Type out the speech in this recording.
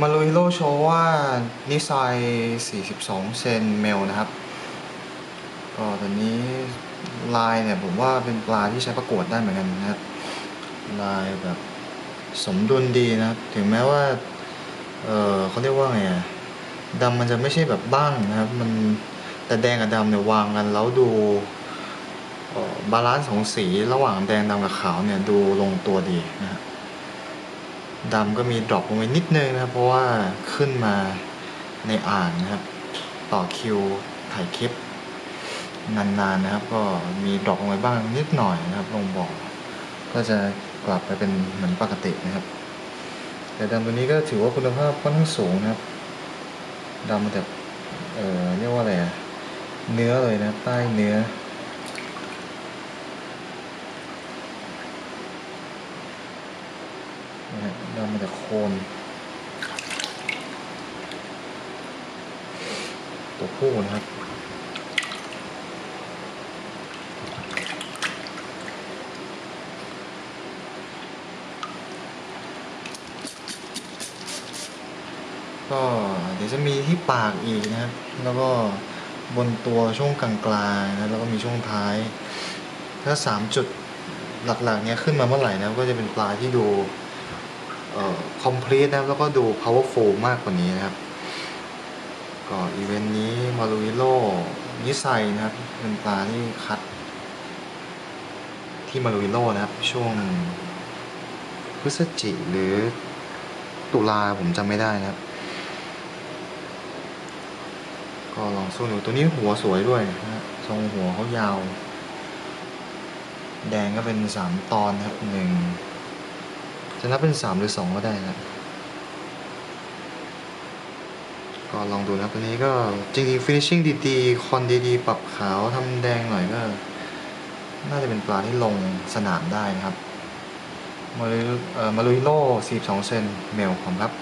มาลุยโลโชว่านิไซ42 เซนเมลนะครับ ก็ตอนนี้ลายเนี่ยผมว่าเป็นปลาที่ใช้ประกวดได้เหมือนกันนะครับ ลายแบบสมดุลดีนะครับ ถึงแม้ว่า เออเขาเรียกว่าไงดำมันจะไม่ใช่แบบบ้างนะครับ มันแต่แดงกับดำเนี่ยวางกันแล้วดูออบาลานซ์ของสีระหว่างแดงดำกับขาวเนี่ยดูลงตัวดีนะครับ ดำก็มีดรอปลงไปนิดนึงนะครับ เพราะว่าขึ้นมาในอ่างนะครับ ต่อคิวถ่ายคลิป นานๆนะครับ ก็มีดรอปลงไปบ้างนิดหน่อยนะครับ ลงบ่อก็จะกลับไปเป็นเหมือนปกตินะครับ แต่ดำตัวนี้ก็ถือว่าคุณภาพค่อนข้างสูงนะครับดำมาจากเอ่อเรียกว่าอะไรอะเนื้อเลยนะใต้เนื้อ นะฮะดำมาจากโคนตัวผู้นะครับก็เดี๋ยวจะมีที่ปากอีกนะครับ แล้วก็บนตัวช่วงกลางๆนะแล้วก็มีช่วงท้าย ถ้าสามจุดหลักๆเนี้ยขึ้นมาเมื่อไหร่นะก็จะเป็นปลาที่ดู เอ่อ complete นะครับ แล้วก็ดู powerful มากกว่านี้นะครับ ก็อีเวนต์นี้มารูวิโลนิไซนะครับ เป็นปลาที่คัด ที่มารูวิโลนะครับ ช่วงพฤศจิหรือตุลาผมจำไม่ได้นะครับ ก็ลองสู้ดูตัวนี้หัวสวยด้วยนะฮะทรงหัวเขายาว แดงก็เป็นสามตอนนะครับหนึ่ง จะนับเป็นสามหรือสองก็ได้นะก็ลองดูนะครับตัวนี้ก็จริงๆ finishing ดีๆ คอนดีๆ ปรับขาวทำแดงหน่อยก็ น่าจะเป็นปลาที่ลงสนามได้นะครับมาลุยเอ่อมาลุยโล่ 42 เซนเมลของครับ